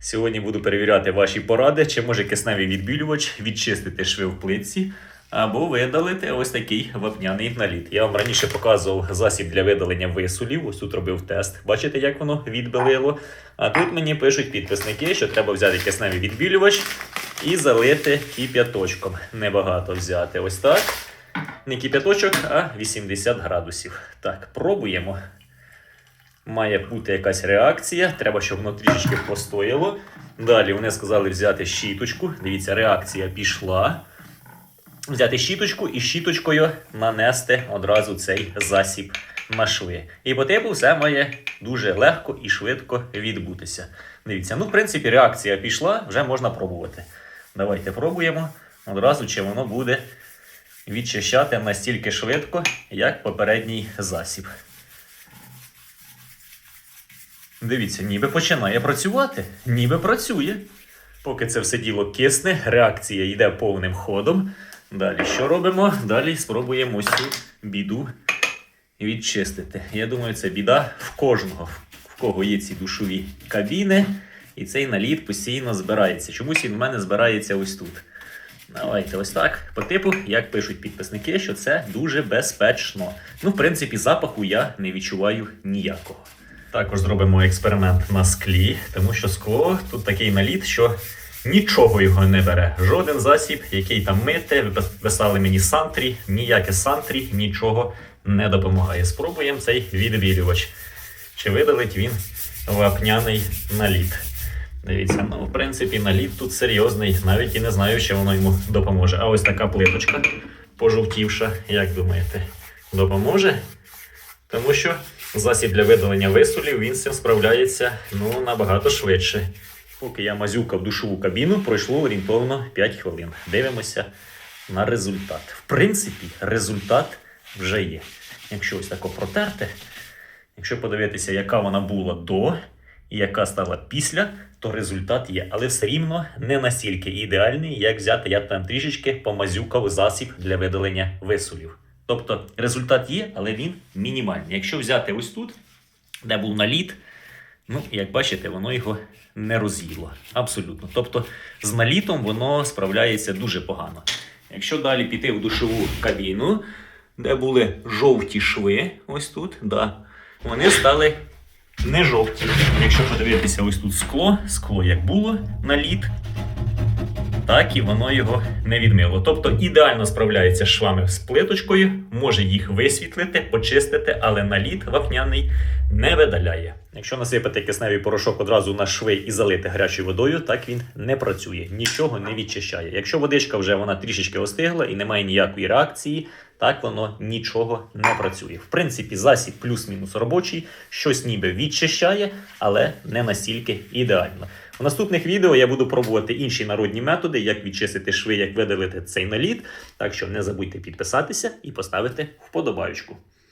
Сьогодні буду перевіряти ваші поради, чи може кисневий відбілювач відчистити шви в плитці або видалити ось такий вапняний наліт. Я вам раніше показував засіб для видалення висулів. Ось тут робив тест. Бачите, як воно відбелило. А тут мені пишуть підписники, що треба взяти кисневий відбілювач і залити кип'яточком. Небагато взяти. Ось так. Не кип'яточок, а 80 градусів. Так, пробуємо. Має бути якась реакція. Треба, щоб воно трішечки постояло. Далі вони сказали взяти щіточку. Дивіться, реакція пішла. Взяти щіточку і щіточкою нанести одразу цей засіб на шви. І по типу все має дуже легко і швидко відбутися. Дивіться, ну, в принципі, реакція пішла, вже можна пробувати. Давайте пробуємо одразу, чи воно буде відчищати настільки швидко, як попередній засіб. Дивіться, ніби починає працювати, ніби працює. Поки це все діло кисне, реакція йде повним ходом. Далі що робимо? Далі спробуємо цю біду відчистити. Я думаю, це біда в кожного, в кого є ці душові кабіни, і цей наліт постійно збирається. Чомусь він в мене збирається ось тут. Давайте ось так. По типу, як пишуть підписники, що це дуже безпечно. Ну, в принципі, запаху я не відчуваю ніякого. Також зробимо експеримент на склі, тому що скло тут такий наліт, що нічого його не бере. Жоден засіб, який там мити, писали мені сантрі, ніяке сантрі нічого не допомагає. Спробуємо цей відбілювач. Чи видалить він вапняний наліт? Дивіться, ну, в принципі, наліт тут серйозний, навіть і не знаю, чи воно йому допоможе. А ось така плиточка пожовтівша, як думаєте, допоможе? Тому що засіб для видалення висулів він з цим справляється ну, набагато швидше. Поки я мазюкав душову кабіну, пройшло орієнтовно 5 хвилин. Дивимося на результат. В принципі, результат вже є. Якщо ось тако протерти, якщо подивитися, яка вона була до і яка стала після, то результат є. Але все рівно не настільки ідеальний, як взяти, я там трішечки помазюкав засіб для видалення висулів. Тобто результат є, але він мінімальний. Якщо взяти ось тут, де був наліт, ну, як бачите, воно його не роз'їло. Абсолютно. Тобто з налітом воно справляється дуже погано. Якщо далі піти в душову кабіну, де були жовті шви, ось тут, да, вони стали не жовті. Якщо подивитися ось тут скло, скло як було наліт, так і воно його не відмило. Тобто ідеально справляється з швами з плиточкою, може їх висвітлити, почистити, але наліт вапняний не видаляє. Якщо насипати кисневий порошок одразу на шви і залити гарячою водою, так він не працює, нічого не відчищає. Якщо водичка вже вона трішечки остигла і немає ніякої реакції, так воно нічого не працює. В принципі, засіб плюс-мінус робочий, щось ніби відчищає, але не настільки ідеально. У наступних відео я буду пробувати інші народні методи, як відчистити шви, як видалити цей наліт. Так що не забудьте підписатися і поставити вподобаючку.